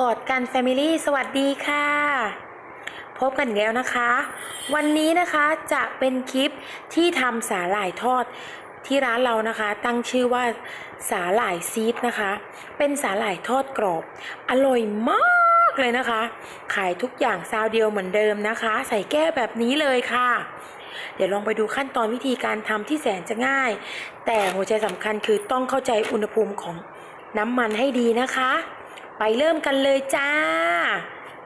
กอดกันแฟมิลี่สวัสดีค่ะ พบกันแล้วนะคะ วันนี้นะคะจะเป็นคลิปที่ทำสาหร่ายทอดที่ร้านเรานะคะ ตั้งชื่อว่าสาหร่ายซีดนะคะ เป็นสาหร่ายทอดกรอบ อร่อยมากเลยนะคะ ขายทุกอย่างซาวเดียวเหมือนเดิมนะคะ ใส่แก้วแบบนี้เลยค่ะ เดี๋ยวลองไปดูขั้นตอนวิธีการทำที่แสนจะง่าย แต่หัวใจสำคัญคือต้องเข้าใจอุณหภูมิของน้ำมันให้ดีนะคะ ไปเริ่มกันเลยจ้า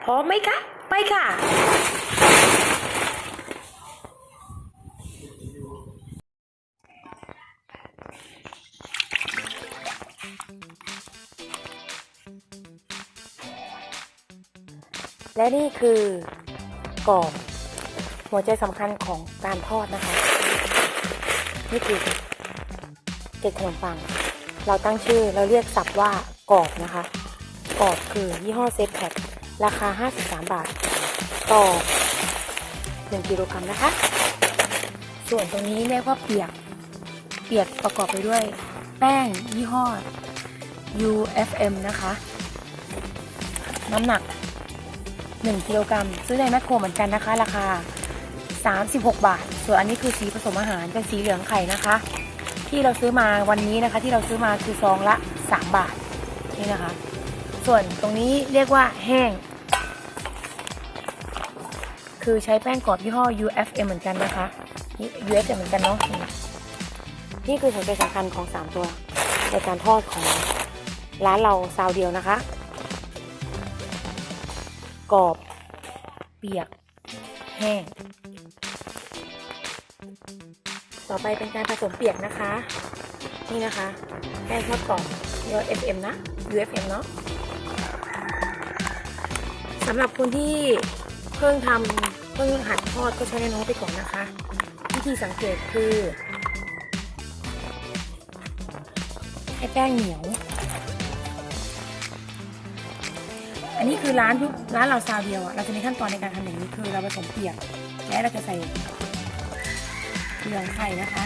พร้อมไหมคะ ไปค่ะ และนี่คือกรอบหัวใจสำคัญของการทอดนะคะ นี่คือเกล็ดขนมปัง เราตั้งชื่อเราเรียกศัพท์ว่ากรอบนะคะ กรอบคือยี่ห้อเซฟแพคราคา 53 บาท ต่อ 1 กิโลกรัมนะคะ ส่วนตรงนี้เรียกว่าเปียก เปียกประกอบไปด้วย แป้งยี่ห้อ UFM นะคะ น้ำหนัก 1 กิโลกรัมซื้อในแมคโครเหมือนกันนะคะ ราคา 36 บาท ส่วนอันนี้คือสีผสมอาหารเป็นสีเหลืองไข่นะคะ ที่เราซื้อมาวันนี้นะคะ ที่เราซื้อมาคือซองละ 3 บาทนี่นะคะ ส่วนตรงนี้เรียกว่าแห้ง คือใช้แป้งกรอบยี่ห้อ UFM เหมือนกันนะคะนี่ UFM เหมือนกันเนาะนี่คือหัวใจสำคัญของ 3 ตัวในการทอดของร้านเราซาวเดียวนะคะ กรอบ เปียก แห้ง ต่อไปเป็นการผสมเปียกนะคะ นี่นะคะ แป้งทอดกรอบเยอะ FM นะ UFM เนาะ สำหรับคนที่เพิ่งทำเพิ่งหัดทอดก็ใช้น้อยๆไปก่อนนะคะ วิธีสังเกตคือให้แป้งเหนียว อันนี้คือร้านทุกร้านเราซาเดียวอะเราจะมีขั้นตอนในการทำอย่างนี้คือเราผสมเปียก และเราจะใส่เหลือไข่นะคะ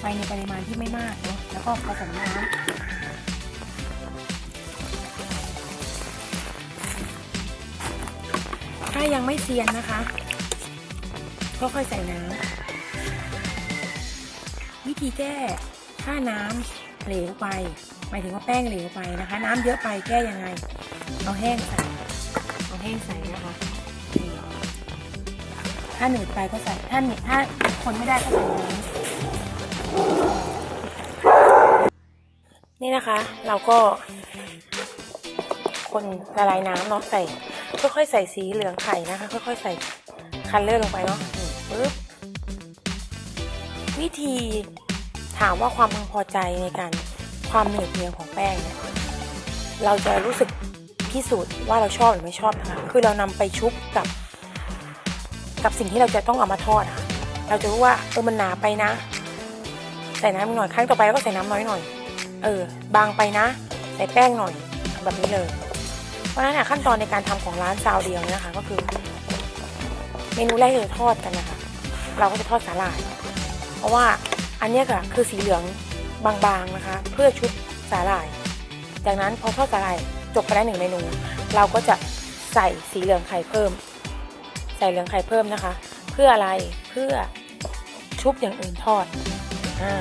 ไปในปริมาณที่ไม่มากเนาะแล้วก็ผสมน้ำ ถ้ายังไม่เซียนนะคะ ก็ค่อยใส่น้ำวิธีแก้ถ้าน้ำเหลวไป หมายถึงว่าแป้งเหลวไปนะคะ น้ำเยอะไปแก้ยังไง เอาแห้งใส่เอาแห้งใส่นะคะถ้าหนืดไปก็ใส่ถ้าหนืดถ้าคนไม่ได้ก็ใส่น้ำนี่นะคะ เราก็คนละลายน้ำเนาะใส่ ค่อยๆใส่สีเหลืองไข่นะคะ ค่อยๆใส่คันเลอร์ลงไปเนาะปึ๊บวิธีถามว่าความพึงพอใจในการความเหนืดเหนียวของแป้งเนี่ยเราจะรู้สึกพิสูจน์ว่าเราชอบหรือไม่ชอบนะคะคือเรานำไปชุบกับ กับสิ่งที่เราจะต้องเอามาทอดอะเราจะรู้ว่าเออมันหนาไปนะ ใส่น้ำหน่อยครั้งต่อไปเราก็ใส่น้ำน้อยหน่อย เออบางไปนะ ใส่แป้งหน่อยแบบนี้เลย ราะฉะนั้นขั้นตอนในการทำของร้านซาวเดียวเนี่ยนะคะก็คือ เมนูแรกที่เราทอดกันนะคะเราก็จะทอดสาหร่าย เพราะว่าอันนี้ยก็คือสีเหลืองบางๆนะคะ เพื่อชุบสาหร่าย จากนั้นพอทอดสาหร่ายจบไปได้หนึ่งเมนู เราก็จะใส่สีเหลืองไข่เพิ่ม ใส่เหลืองไข่เพิ่มนะคะ เพื่ออะไรเพื่อชุบอย่างอื่นทอดอ่า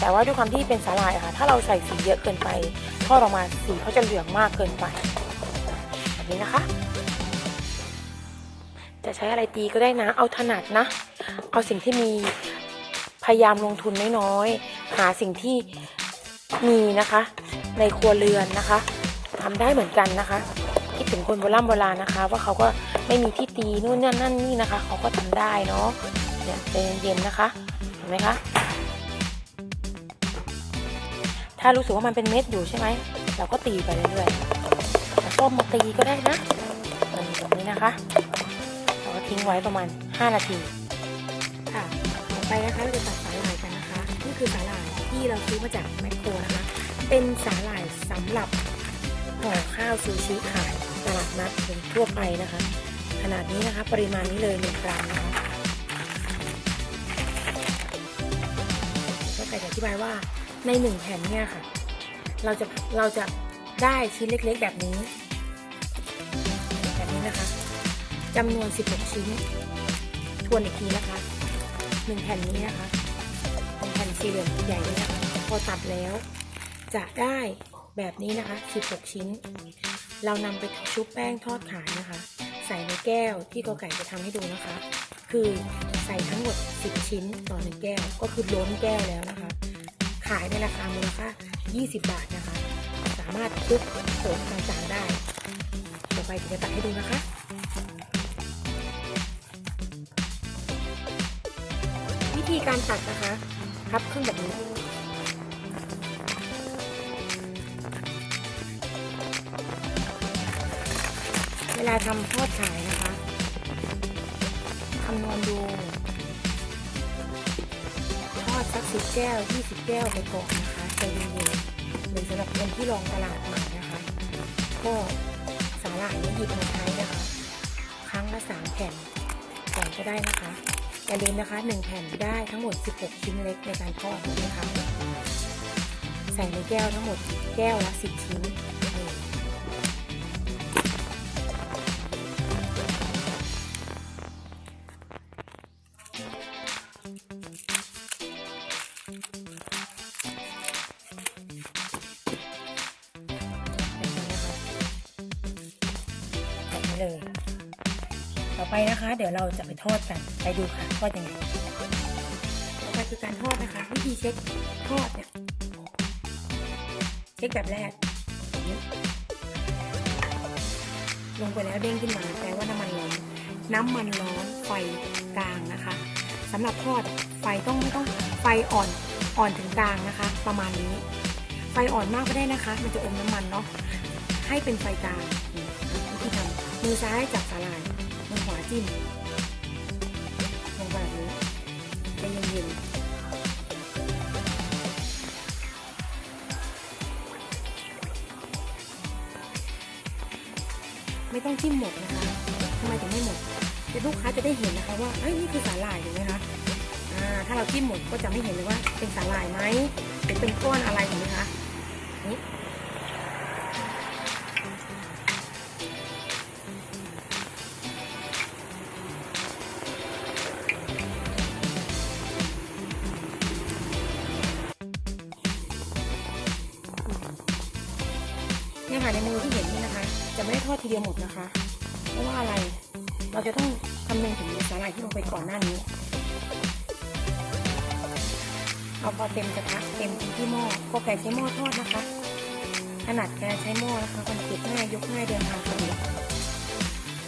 แต่ว่าด้วยความที่เป็นสาหร่ายอะค่ะ ถ้าเราใส่สีเยอะเกินไป ทอดออกมาสีเขาจะเหลืองมากเกินไป นี้นะคะ จะใช้อะไรตีก็ได้นะ เอาถนัดนะ เอาสิ่งที่มีพยายามลงทุนน้อยๆ หาสิ่งที่มีนะคะ ในครัวเรือนนะคะทำได้เหมือนกันนะคะ คิดถึงคนโบราณโบราณนะคะ ว่าเขาก็ไม่มีที่ตีนู่นนั่นนั่นนี่นะคะ เขาก็ทำได้เนาะเนี่ยใจเย็นๆนะคะเห็นไหมคะถ้ารู้สึกว่ามันเป็นเม็ดอยู่ใช่ไหมเราก็ตีไปเรื่อยๆ ส้มมาตีก็ได้นะมันแบบนี้นะคะ เราก็ทิ้งไว้ประมาณ 5 นาที ค่ะต่อไปนะคะเราจะตัดสาหร่ายกันนะคะ นี่คือสาหร่ายที่เราซื้อมาจากแมคโครนะคะ เป็นสาหร่ายสำหรับห่อข้าวซูชิขายตลาดนัดเป็นทั่วไปนะคะ ขนาดนี้นะคะ ปริมาณนี้เลยหนึ่งกรัมนะคะก็แต่จะอธิบายว่าในหนึ่งแผ่นเนี่ยค่ะ เราจะเราจะได้ชิ้นเล็กๆแบบนี้ จำนวน 16 ชิ้น ทวนอีกทีนะคะหนึ่งแผ่นนี้นะคะเป็นแผ่นสี่เหลี่ยมใหญ่นี้นะคะพอตัดแล้ว จะได้แบบนี้นะคะ 16 ชิ้น เรานำไปชุบแป้งทอดขายนะคะ ใส่ในแก้วที่กอไก่จะทำให้ดูนะคะ คือใส่ทั้งหมด 10 ชิ้นต่อหนึ่งแก้ว ก็คือล้นแก้วแล้วนะคะ ขายในราคามูลค่า 20 บาทนะคะ สามารถคลุกโขลกต่างๆได้ ต่อไปจะตัดให้ดูนะคะ ธีการตัดนะคะพับครึ่งแบบนี้ เวลาทำทอดขายนะคะคำนวณดูทอดสักสิบแก้วยี่สิบแก้วไปก่อนนะคะใจเย็นๆหรือสำหรับคนที่ลองตลาดใหม่นะคะ ก็สาหร่ายนี่หยิบมาใช้นะคะ ครั้งละสามแผ่นก่อนก็ได้นะคะ อย่าลืมนะคะหนึ่งแผ่นได้ทั้งหมด 16 ชิ้นเล็กในการทอดนะคะ ใส่ในแก้วทั้งหมดแก้วละ 10 ชิ้น นะคะ เดี๋ยวเราจะไปทอดกัน ไปดูค่ะทอดยังไงต่อไปคือการทอดนะคะ วิธีเช็คทอดเนี่ยเช็คแบบแรกลงไปแล้วเด้งขึ้นมาแปลว่าน้ำมันร้อนน้ำมันร้อนไฟกลางนะคะสำหรับทอดไฟต้องไม่ต้องไฟอ่อนอ่อนถึงกลางนะคะ ประมาณนี้ ไฟอ่อนมากก็ได้นะคะ มันจะอมน้ำมันเนาะให้เป็นไฟกลางวิธีทำมือซ้ายจับสาหร่าย จิ้มลงไปแบบนี้ใจเย็นๆไม่ต้องจิ้มหมดนะคะทำไมถึงไม่หมดเดี๋ยวลูกค้าจะได้เห็นนะคะว่าเอ้ยนี่คือสาหร่ายถูกไหมคะอ่าถ้าเราจิ้มหมดก็จะไม่เห็นเลยว่า เป็นสาหร่ายไหมหรือเป็นก้อนอะไรถูกไหมคะนี่ เนี่ยค่ะในมือที่เห็นนี่นะคะ จะไม่ได้ทอดทีเดียวหมดนะคะ เพราะว่าอะไรเราจะต้องคำนึงถึงสาหร่ายที่ลงไปก่อนหน้านี้เอาพอเต็มกระทะเต็มที่หม้อก็ไก่ใช้หม้อทอดนะคะขนาดแกใช้หม้อนะคะมันเก็บง่ายยกง่ายเดินทางสะดวก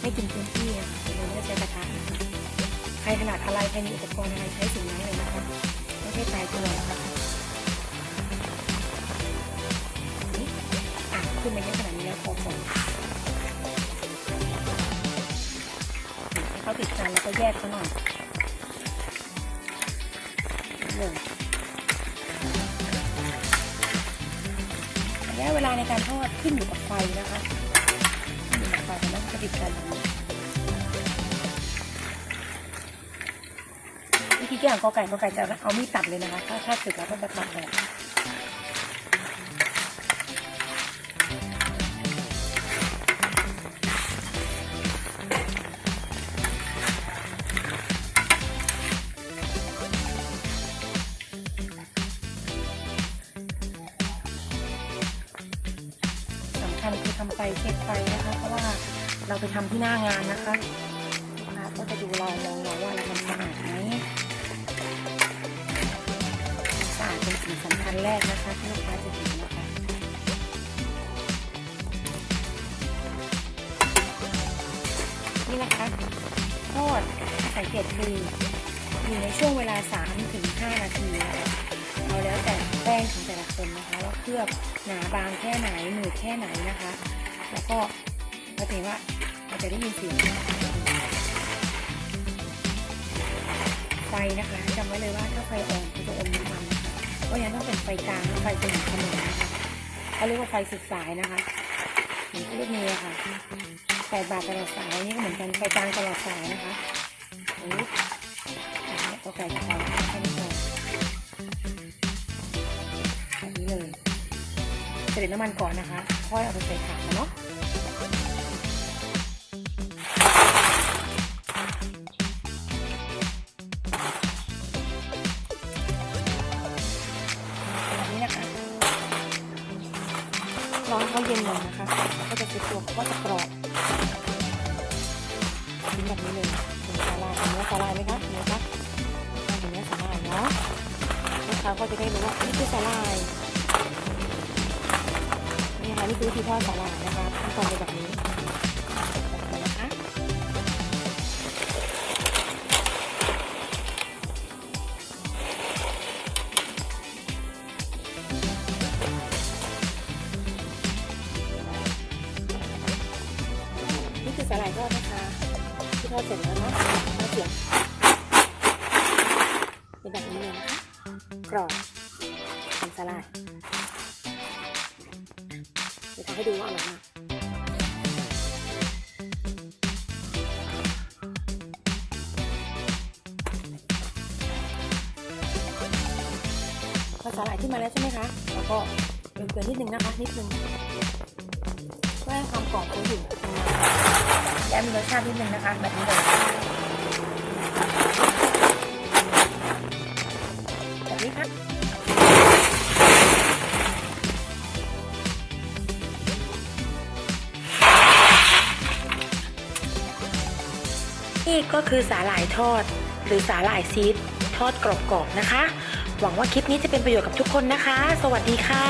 ไม่กินพื้นที่อะค่ะเราไม่ใช้กระทะนะคะใครถนัดอะไรใครมีอุปกรณ์อะไรใช้สิ่งนั้นเลยนะคะไม่ใช่ตายตัวนะคะ ขึ้นมาเยอะขนาดนี้แล้วพอก่อนให้เขาติดกันแล้วก็แยกเขาหน่อยเลยระยะเวลาในการทอดขึ้นอยู่กับไฟนะคะขึ้นอยู่กับไฟแล้วจะติดกันแบบนี้วิธีแก้ของกอไก่กอไก่จะเอามีดตัดเลยนะคะ ถ้าถ้าสึกแล้วก็จะตัดแบบ ไปทำที่หน้างานนะคะลูกค้าก็จะดูเรามองเราว่าเราทำสะอาดไหมสะอาดเป็นสิ่งสำคัญแรกนะคะที่ลูกค้าจะเห็นนะคะนี่นะคะทอดสังเกตคืออยู่ในช่วงเวลา 3-5ถึง5นาทีนะคะเอาแล้วแต่แป้งของแต่ละคนนะคะว่าเคลือบหนาบางแค่ไหนหนืดแค่ไหนนะคะ แล้วก็เราจะเห็นว่า เราจะได้ยินเสียงไฟนะคะจำไว้เลยว่าถ้าไฟอ่อนจะอมน้ำมันนะคะเพราะฉะนั้นต้องเป็นไฟกลางไฟสม่ำเสมอนะคะเขาเรียกว่าไฟสุดสายนะคะเหมือนลูกมือค่ะแปดบาทตลอดสายนี่ก็เหมือนกันไฟกลางตลอดสายนะคะโอ้ยอันนี้ก็ไก่จะพอแค่นี้พอแบบนี้เลยเสด็จน้ำมันก่อนนะคะ ค่อยเอาไปใส่ถาดนะเนาะ แล้วก็จะเซ็ตตัวเขาก็จะกรอบทิ้งแบบนี้เลยเป็นสาลายเนื้อสาลายไหมคะเนื้อคะเป็นเนื้อสาลายเนาะลูกค้าก็จะได้รู้ว่านี่คือสาลายนี่ค่ะนี่คือวิธีทอดสาลายนะคะขั้นตอนเป็นแบบนี้ ร็จแล้วนะแล้วเสียงเป็นแบบนี้เลยนะคะกรอบเป็นสาหร่ายเดี๋ยวทำให้ดูว่าอร่อยมากพอสาหร่ายที่มาแล้วใช่ไหมคะ แล้วก็เติมเกลือนิดนึงนะคะ นิดนึง่ให้ความกรอบเขาอยู่และมีรสชาตินิดนึงนะคะแบบนี้เลยแบบนี้ค่ะนี่ก็คือสาหร่ายทอด หรือสาหร่ายซีดทอดกรอบๆนะคะ หวังว่าคลิปนี้จะเป็นประโยชน์กับทุกคนนะคะ สวัสดีค่ะ